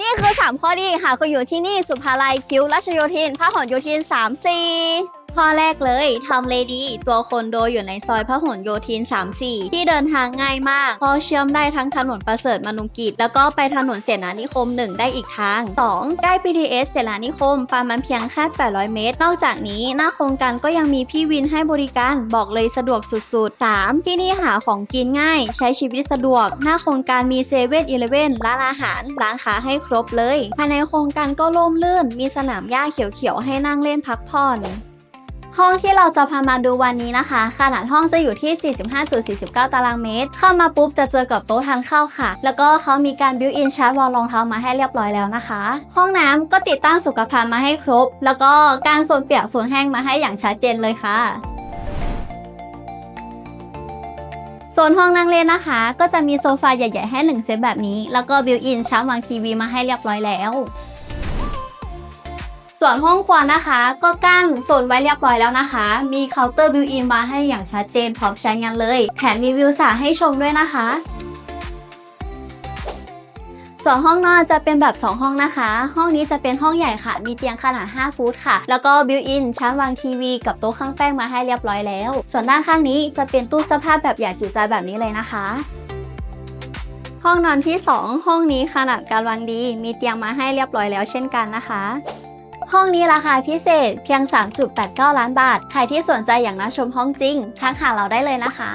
นี่คือ 3 ข้อดีค่ะคืออยู่ที่นี่สุภาลัยคิ้วรัชโยธินพหลโยธิน3 4 ข้อแรกเลยทำเลดีตัวคอนโดอยู่ในซอยพหลโยธิน 3-4 ที่เดินทางง่ายมากพอเชื่อมได้ทั้งถนนประเสริฐมนุกิจ แล้วก็ไปถนนเสนานิคม 1 ได้อีกทาง 2. ใกล้ BTS เสนานิคมประมาณเพียงแค่ 800 เมตร นอกจากนี้หน้าโครงการก็ยังมีพี่วินให้บริการบอกเลยสะดวกสุดๆ 3. ที่นี่หาของกินง่าย ใช้ชีวิตสะดวก หน้าโครงการมีเซเว่นอีเลเว่นร้านอาหารร้านค้าให้ครบเลยภายในโครงการก็ร่มรื่น มีสนามหญ้าเขียวๆให้นั่งเล่นพักผ่อน ห้องที่เราจะพามาดูวันนี้นะคะ ขนาดห้องจะอยู่ที่ 45.49 ตารางเมตร เข้ามาปุ๊บจะเจอกับโต๊ะทานข้าวค่ะ แล้วก็เขามีการบิวอินชาร์จวอลรองเท้ามาให้เรียบร้อยแล้วนะคะ ห้องน้ำก็ติดตั้งสุขภัณฑ์มาให้ครบ แล้วก็การโซนเปียกโซนแห้งมาให้อย่างชัดเจนเลยค่ะโซนห้องนั่งเล่นนะคะ ก็จะมีโซฟาใหญ่ๆให้1เซตแบบนี้ แล้วก็บิวอินชาร์จวางทีวีมาให้เรียบร้อยแล้ว ส่วนห้องครัวนะคะ ก็กั้นโซนไว้เรียบร้อยแล้วนะคะ มีเคาน์เตอร์บิวอินมาให้อย่างชัดเจนพร้อมใช้งานเลย แถมมีวิวสระให้ชมด้วยนะคะ ส่วนห้องนอนจะเป็นแบบ 2 ห้องนะคะ ห้องนี้จะเป็นห้องใหญ่ค่ะ มีเตียงขนาด 5 ฟุตค่ะ แล้วก็บิวอินชั้นวางทีวีกับโต๊ะข้างแป้งมาให้เรียบร้อยแล้ว ส่วนด้านข้างนี้จะเป็นตู้เสื้อผ้าแบบใหญ่จุใจแบบนี้เลยนะคะห้องนอนที่ 2 ห้องนี้ขนาดการวางดี มีเตียงมาให้เรียบร้อยแล้วเช่นกันนะคะ ห้องนี้ราคาพิเศษเพียง 3.89 ล้านบาท ใครที่สนใจอยากนัดชมห้องจริงทักหาเราได้เลยนะคะ